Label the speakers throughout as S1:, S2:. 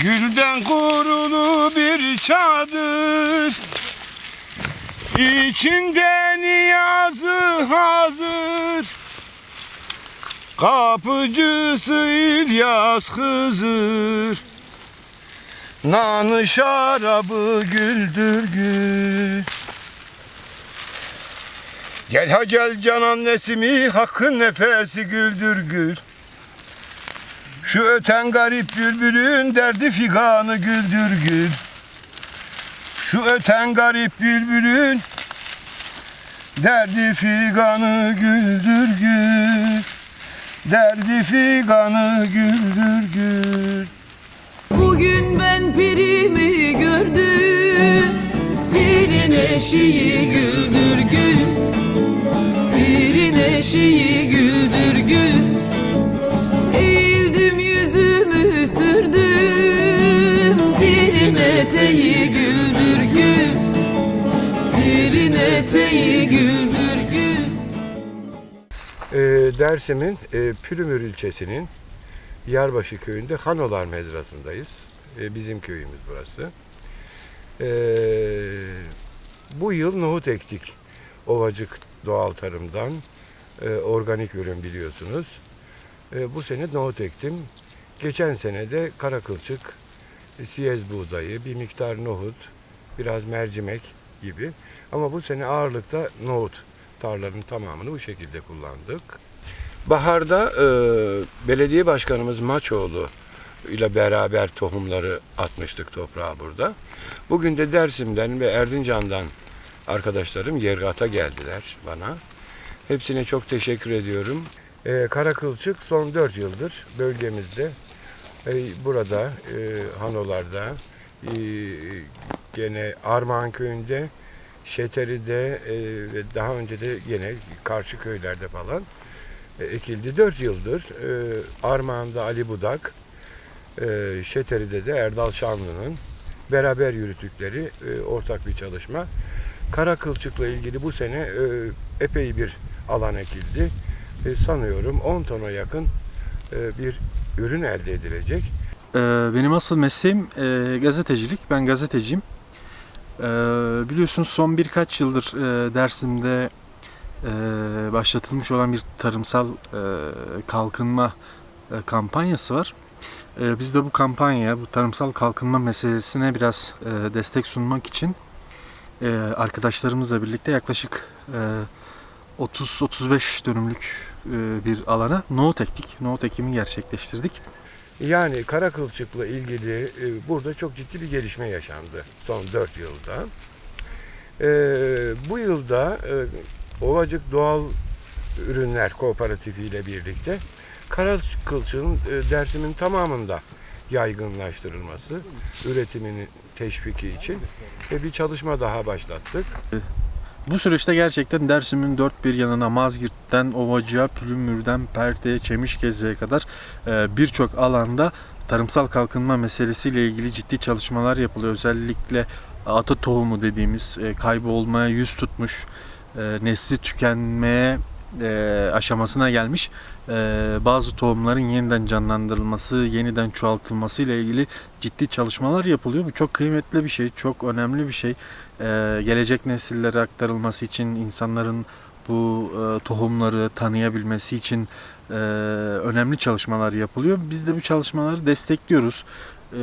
S1: Gülden kurulu bir çadır. İçinde niyazı hazır. Kapıcısı İlyas Hızır. Nanı şarabı güldür gül. Gel ha gel canan nesimi hakkın nefesi güldür gül Şu öten garip bülbülün derdi figanı güldür gül. Şu öten garip bülbülün derdi figanı güldür gül. Derdi figanı güldür gül.
S2: Bugün ben pirimi gördüm. Pirin eşiği güldür gül. Pirin eşiği güldür gül eteği güldür gül Pirin eteği güldür gül
S1: Ee, Dersim'in e, Pülümür ilçesinin Yarbaşı köyünde Hanolar mezrasındayız. Ee, bizim köyümüz burası. Ee, bu yıl nohut ektik. Ovacık doğal tarımdan e, organik ürün biliyorsunuz. Ee, bu sene nohut ektim. Geçen sene de kara kılçık, e, siyez buğdayı, bir miktar nohut, biraz mercimek gibi. Ama bu sene ağırlıkta nohut tarlanın tamamını bu şekilde kullandık. Baharda e, belediye başkanımız Maçoğlu ile beraber tohumları atmıştık toprağa burada. Bugün de Dersim'den ve Erdincan'dan arkadaşlarım Yergat'a geldiler bana. Hepsine çok teşekkür ediyorum. E, Karakılçık son 4 yıldır bölgemizde burada e, Hanolar'da e, gene Armağan Köyü'nde Şeteri'de e, ve daha önce de yine karşı köylerde falan ekildi. 4 yıldır Armağan'da Ali Budak, Şeteri'de de Erdal Şanlı'nın beraber yürüttükleri ortak bir çalışma. Kara kılçıkla ilgili bu sene epey bir alan ekildi. Sanıyorum 10 tona yakın bir ürün elde edilecek.
S3: Ee, Benim asıl mesleğim e, gazetecilik. Ben gazeteciyim. Ee, Biliyorsunuz son birkaç yıldır e, Dersim'de e, başlatılmış olan bir tarımsal kalkınma kampanyası var. Biz de bu kampanyaya, bu tarımsal kalkınma meselesine biraz destek sunmak için arkadaşlarımızla birlikte yaklaşık e, 30-35 dönümlük bir alana nohut ektik. Nohut ekimi gerçekleştirdik.
S1: Yani kara kılçıkla ilgili e, burada çok ciddi bir gelişme yaşandı son 4 yılda. E, bu yılda e, Ovacık Doğal Ürünler Kooperatifi ile birlikte kara kılçığın e, Dersim'in tamamında yaygınlaştırılması, üretiminin teşviki için bir çalışma daha başlattık.
S3: Bu süreçte gerçekten Dersim'in dört bir yanına Mazgirt'ten Ovacık'a, Pülümür'den Perte'ye, Çemişgeze'ye kadar e, birçok alanda tarımsal kalkınma meselesiyle ilgili ciddi çalışmalar yapılıyor. Özellikle ata tohumu dediğimiz e, kaybolmaya yüz tutmuş, e, nesli tükenmeye e, aşamasına gelmiş e, bazı tohumların yeniden canlandırılması, yeniden çoğaltılması ile ilgili ciddi çalışmalar yapılıyor. Bu çok kıymetli bir şey, çok önemli bir şey. E, gelecek nesillere aktarılması için insanların bu e, tohumları tanıyabilmesi için e, önemli çalışmalar yapılıyor. Biz de bu çalışmaları destekliyoruz. E,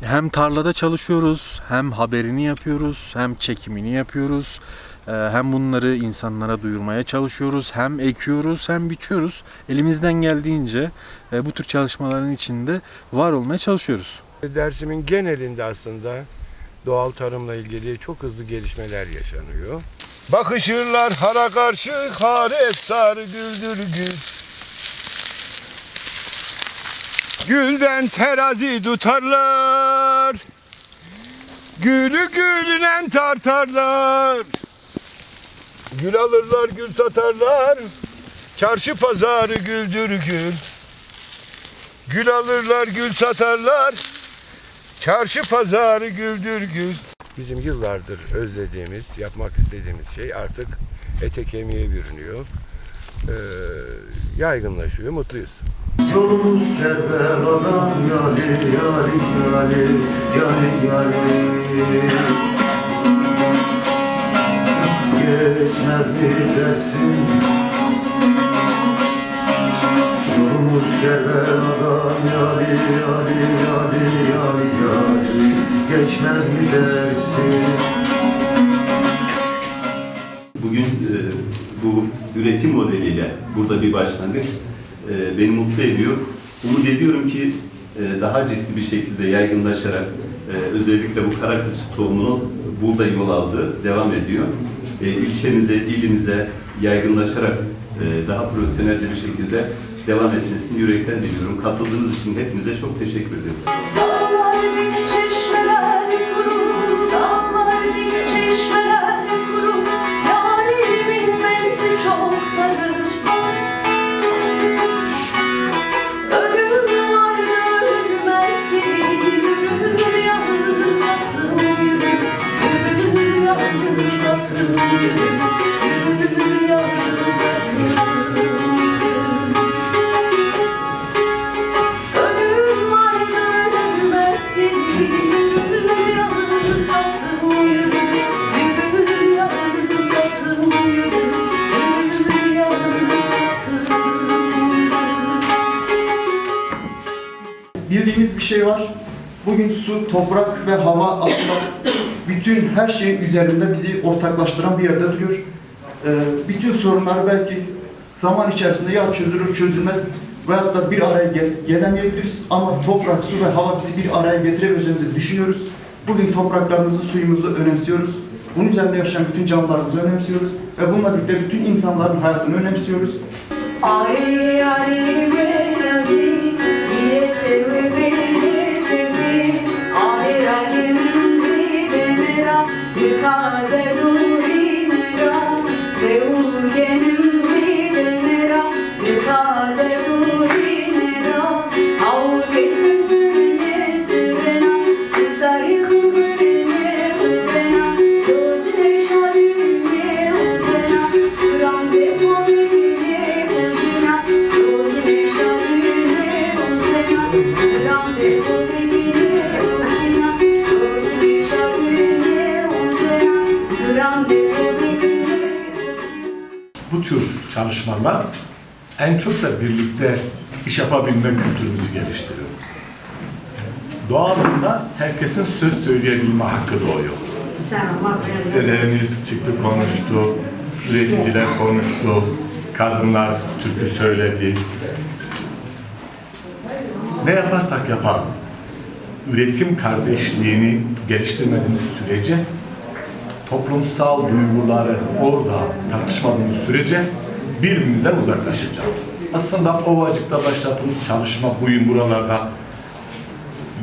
S3: hem tarlada çalışıyoruz, hem haberini yapıyoruz, hem çekimini yapıyoruz. E, hem bunları insanlara duyurmaya çalışıyoruz, hem ekiyoruz, hem biçiyoruz. Elimizden geldiğince e, bu tür çalışmaların içinde var olmaya çalışıyoruz.
S1: Dersim'in genelinde aslında doğal tarımla ilgili çok hızlı gelişmeler yaşanıyor. Bakışırlar hara karşı har efsar güldür gül. Gülden terazi tutarlar. Gülü gülünen tartarlar. Gül alırlar gül satarlar. Çarşı pazarı güldür gül. Gül alırlar gül satarlar. Çarşı pazarı güldür gül. Bizim yıllardır özlediğimiz, yapmak istediğimiz şey artık ete kemiğe bürünüyor. Ee, yaygınlaşıyor, mutluyuz.
S4: Yolumuz Kerbela'dan yali yali yali yali yali Geçmez mi dersin Yolumuz Kerbela'dan yali yali yali yali yali Geçmez mi dersin
S5: Bugün e, bu üretim modeliyle burada bir başlangıç e, beni mutlu ediyor. Umut ediyorum ki e, daha ciddi bir şekilde yaygınlaşarak özellikle bu kara kılçık tohumunun burada yol aldığı devam ediyor. E, ilçemize, ilimize yaygınlaşarak e, daha profesyonelce bir şekilde devam etmesini yürekten diliyorum. Katıldığınız için hepinize çok teşekkür ederim.
S6: Bugün su, toprak ve hava aslında bütün her şeyin üzerinde bizi ortaklaştıran bir yerde duruyor. Ee, bütün sorunlar belki zaman içerisinde ya çözülür çözülmez veyahut da bir araya gel- gelemeyebiliriz ama toprak, su ve hava bizi bir araya getirebileceğimizi düşünüyoruz. Bugün topraklarımızı, suyumuzu önemsiyoruz. Bunun üzerinde yaşayan bütün canlılarımızı önemsiyoruz ve bununla birlikte bütün insanların hayatını önemsiyoruz.
S7: Ay ay
S8: çalışmalar en çok da birlikte iş yapabilme kültürümüzü geliştiriyor. Doğalında herkesin söz söyleyebilme hakkı doğuyor. Dedelerimiz çıktı konuştu, üreticiler konuştu, kadınlar türkü söyledi. Ne yaparsak yapalım, üretim kardeşliğini geliştirmediğimiz sürece toplumsal duyguları orada tartışmadığımız sürece birbirimizden uzaklaşacağız. Aslında Ovacık'ta başlattığımız çalışma bugün buralarda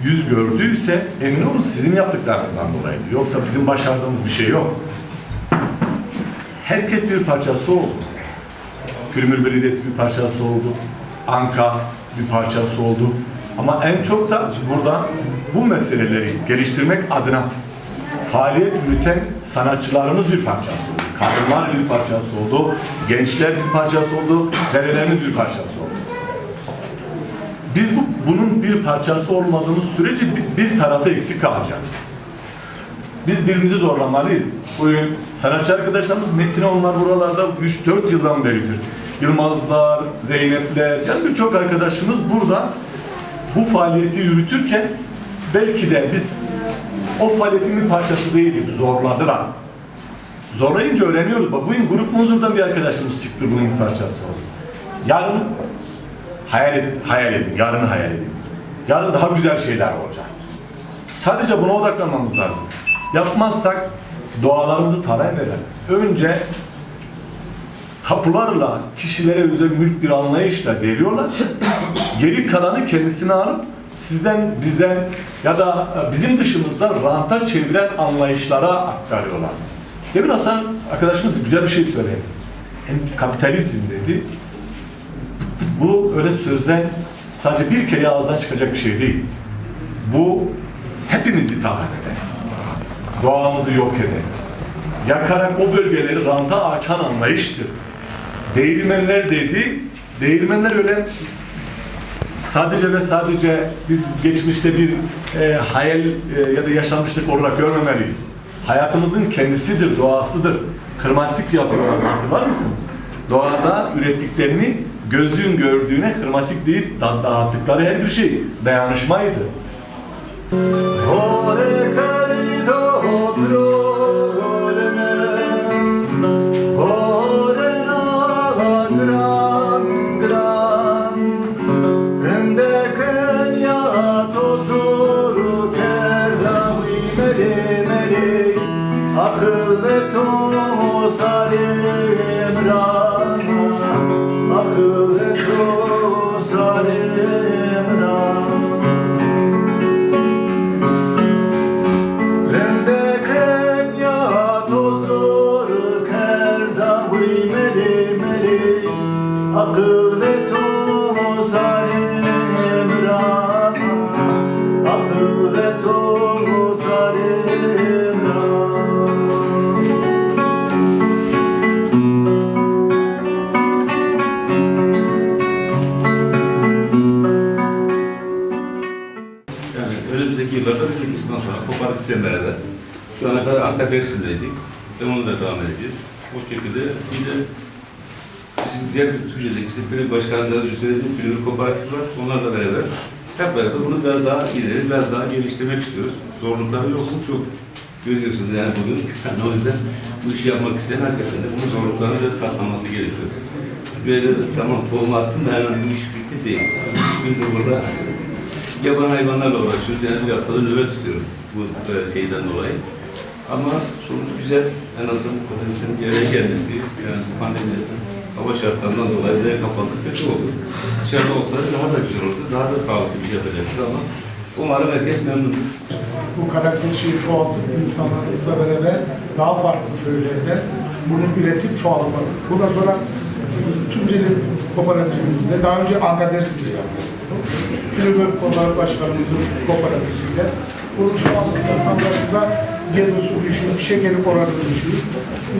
S8: yüz gördüyse emin olun sizin yaptıklarınızdan dolayı. Yoksa bizim başardığımız bir şey yok. Herkes bir parçası oldu. Gülmür Belediyesi bir parçası oldu. Anka bir parçası oldu. Ama en çok da burada bu meseleleri geliştirmek adına faaliyet yürüten sanatçılarımız bir parçası oldu. Kadınlar bir parçası oldu. Gençler bir parçası oldu. Dedelerimiz bir parçası oldu. Biz bu, bunun bir parçası olmadığımız sürece bir, bir tarafı eksik kalacak. Biz birbirimizi zorlamalıyız. Bugün sanatçı arkadaşlarımız Metin'e onlar buralarda 3-4 yıldan beridir. Yılmazlar, Zeynepler, yani birçok arkadaşımız burada bu faaliyeti yürütürken belki de biz o faaliyetin bir parçası değildik, zorladılar. Zorlayınca öğreniyoruz. Bak bugün grup muzurdan bir arkadaşımız çıktı bunun bir parçası oldu. Yarın hayal, et, hayal edin, yarını hayal edin. Yarın daha güzel şeyler olacak. Sadece buna odaklanmamız lazım. Yapmazsak doğalarımızı talan ederler. Önce tapularla kişilere özel mülk bir anlayışla veriyorlar. Geri kalanı kendisine alıp sizden, bizden ya da bizim dışımızda ranta çeviren anlayışlara aktarıyorlar. Demin Hasan arkadaşımız güzel bir şey söyledi. Hem kapitalizm dedi. Bu öyle sözden sadece bir kere ağızdan çıkacak bir şey değil. Bu hepimizi talan eder. Doğamızı yok eder. Yakarak o bölgeleri ranta açan anlayıştır. Değirmenler dedi, değirmenler öyle sadece ve sadece biz geçmişte bir e, hayal e, ya da yaşanmışlık olarak görmemeliyiz. Hayatımızın kendisidir, doğasıdır. Hırmaçlık yapıyorlar, hatırlar mısınız? Doğada ürettiklerini gözün gördüğüne hırmaçlık deyip da- dağıttıkları her bir şey dayanışmaydı.
S4: Ore
S5: bundan sonra kooperatifle beraber şu ana kadar Anka Dersim'deydik ve onu da devam edeceğiz. O şekilde bir de bizim diğer Türkiye'deki Başkanı biraz önce söylediğim bir kooperatif var. Onlarla beraber hep beraber bunu biraz daha ileri, biraz daha geliştirmek istiyoruz. Zorlukları yok mu? Çok görüyorsunuz yani bugün. Yani o yüzden bu işi yapmak isteyen herkesin de bunun zorluklarına biraz katlanması gerekiyor. Böyle tamam tohum attım da hemen bu iş bitti değil. Üç gündür burada yaban hayvanlarla uğraşıyoruz. Yani bir haftada nöbet tutuyoruz bu e, şeyden dolayı. Ama sonuç güzel. En azından bu kadar insanın bir gelmesi, yani pandemiden, hava şartlarından dolayı da kapandık kötü oldu. Dışarıda olsa daha da güzel olurdu, daha da sağlıklı bir şey yapacaktır ama umarım herkes memnundur.
S9: bu karakılçıyı çoğaltıp insanlarımızla beraber daha farklı köylerde bunu üretip çoğaltmak. Bundan sonra Tunceli Kooperatifimizde daha önce Anka Dersim'de yaptık. Gülübür Kooperatif Başkanımızın kooperatifiyle bunu çoğaltıp insanlarımıza gedosu düşük, şekeri oranı düşük.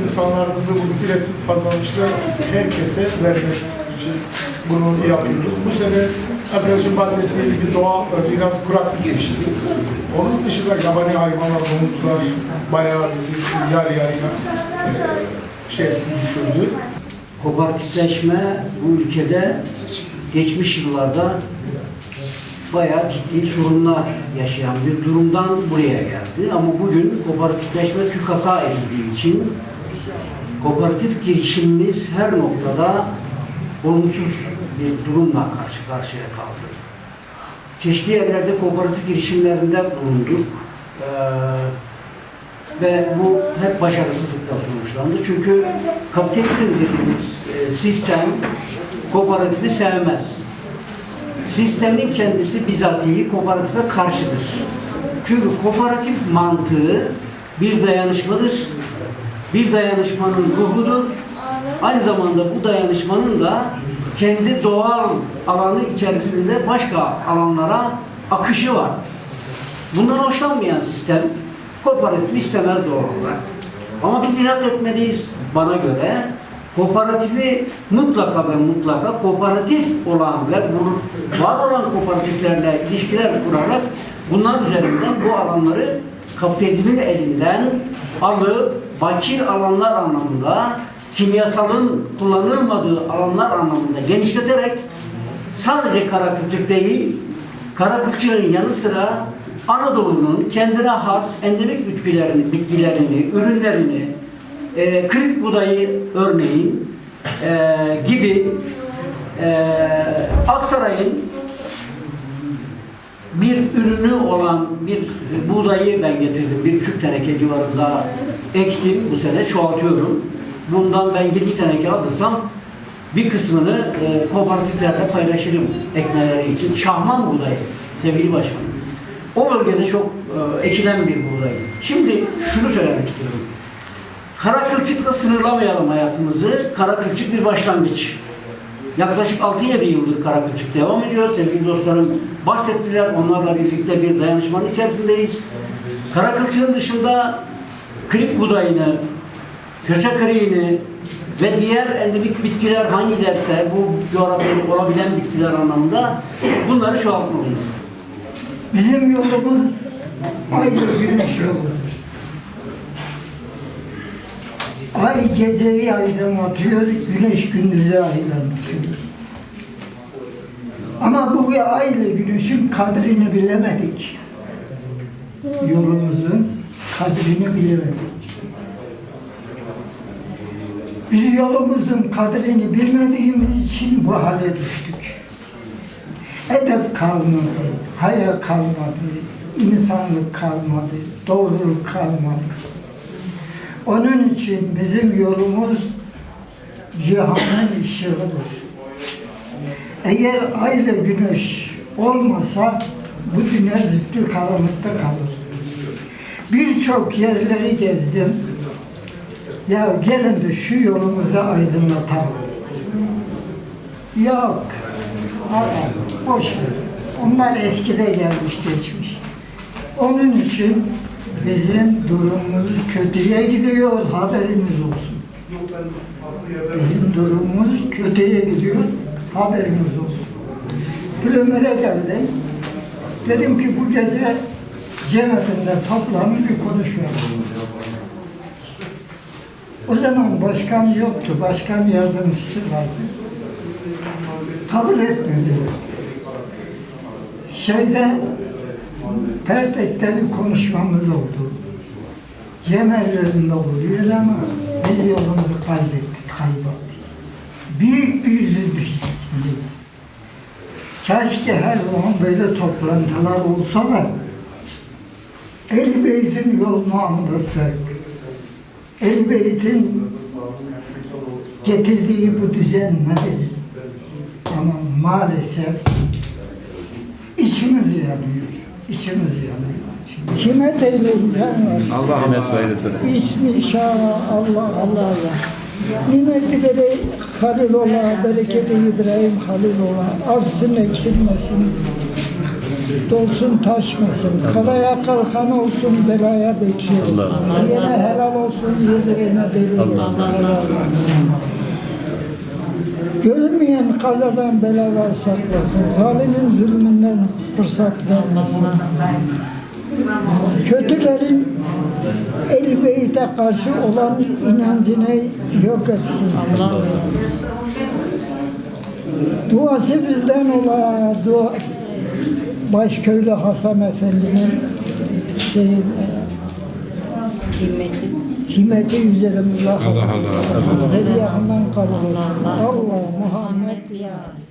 S9: İnsanlarımızı bunu üretip fazlamışlar herkese vermek için bunu yapıyoruz. Bu sene arkadaşım bahsettiği gibi doğa biraz kurak bir geçti. Onun dışında yabani hayvanlar, domuzlar bayağı bizi yarı yarıya e, şey düşürdü.
S10: kooperatifleşme bu ülkede geçmiş yıllarda bayağı ciddi sorunlar yaşayan bir durumdan buraya geldi. Ama bugün kooperatifleşme tükaka edildiği için kooperatif girişimimiz her noktada olumsuz bir durumla karşı karşıya kaldı. Çeşitli yerlerde kooperatif girişimlerinde bulunduk. Ee, ve bu hep başarısızlıkla sonuçlandı. Çünkü kapitalizm dediğimiz sistem kooperatifi sevmez. Sistemin kendisi bizatihi kooperatife karşıdır. Çünkü kooperatif mantığı bir dayanışmadır. Bir dayanışmanın ruhudur. Aynı zamanda bu dayanışmanın da kendi doğal alanı içerisinde başka alanlara akışı vardır. Bundan hoşlanmayan sistem kooperatif istemez doğal olarak. Ama biz inat etmeliyiz bana göre. Kooperatifi mutlaka ve mutlaka kooperatif olan ve var olan kooperatiflerle ilişkiler kurarak bunlar üzerinden bu alanları kapitalizmin elinden alıp bakir alanlar anlamında kimyasalın kullanılmadığı alanlar anlamında genişleterek sadece kara kılçık değil, kara kılçığın yanı sıra Anadolu'nun kendine has endemik bitkilerini, bitkilerini, ürünlerini, e, kırık buğdayı örneğin e, gibi e, Aksaray'ın bir ürünü olan bir buğdayı ben getirdim. Bir buçuk teneke civarında ektim bu sene çoğaltıyorum. Bundan ben 20 teneke alırsam bir kısmını e, kooperatiflerle paylaşırım ekmeleri için. Şahman buğdayı sevgili başkanım. O bölgede çok e, ekilen bir buğday. Şimdi şunu söylemek istiyorum. Kara kılçıkla sınırlamayalım hayatımızı. Kara kılçık bir başlangıç. Yaklaşık 6-7 yıldır kara kılçık devam ediyor. Sevgili dostlarım bahsettiler. Onlarla birlikte bir dayanışmanın içerisindeyiz. Kara kılçığın dışında krip buğdayını, köse kırığını, ve diğer endemik bitkiler hangilerse bu coğrafyada olabilen bitkiler anlamında bunları çoğaltmalıyız.
S11: Bizim yolumuz aynı güneş yoludur. Ay geceyi aydınlatıyor, güneş gündüzü aydınlatıyor. Ama bu ay ile güneşin kadrini bilemedik. Yolumuzun kadrini bilemedik. Biz yolumuzun kadrini bilmediğimiz için bu hale düştük. Edep kalmadı, haya kalmadı, insanlık kalmadı, doğruluk kalmadı. Onun için bizim yolumuz cihanın ışığıdır. Eğer ay ile güneş olmasa bu dünya zifiri karanlıkta kalır. Birçok yerleri gezdim. Ya gelin de şu yolumuzu aydınlatalım. Yok. Aa, boş ver. Onlar eskide gelmiş geçmiş. Onun için bizim durumumuz kötüye gidiyor haberiniz olsun. Bizim durumumuz kötüye gidiyor haberiniz olsun. Plömer'e geldim. Dedim ki bu gece cemiyetinde toplanın bir konuşmayalım. O zaman başkan yoktu, başkan yardımcısı vardı kabul etmediler. Şeyde Pertek'te konuşmamız oldu. Cemellerinde oluyor ama biz yolumuzu kaybettik, kayboldik. Büyük bir üzüntü içindeyiz. Keşke her zaman böyle toplantılar olsa da Ehl-i Beyt'in yolunu anlasak. Ehl-i Beyt'in getirdiği bu düzen nedir? Ama maalesef içimiz yanıyor. İçimiz yanıyor. Kime eyleyeceğim var? İsmi şah Allah Allah Allah. Nimetleri Halil ola, bereketi İbrahim Halil ola. Artsın eksilmesin. Dolsun taşmasın. Kalaya kalkan olsun, belaya bekliyoruz. Yine helal olsun, yedirene deli olsun. Görünmeyen kazadan belalar saklasın. Zalimin zulmünden fırsat vermesin. Kötülerin eli beyte karşı olan inancını yok etsin. Duası bizden ola, dua, Başköylü Hasan Efendi'nin şeyin,
S2: Himmeti.
S11: Himmeti üzerimize Allah Allah. Bizleri yakından kabul olsun. Allah Muhammed ya.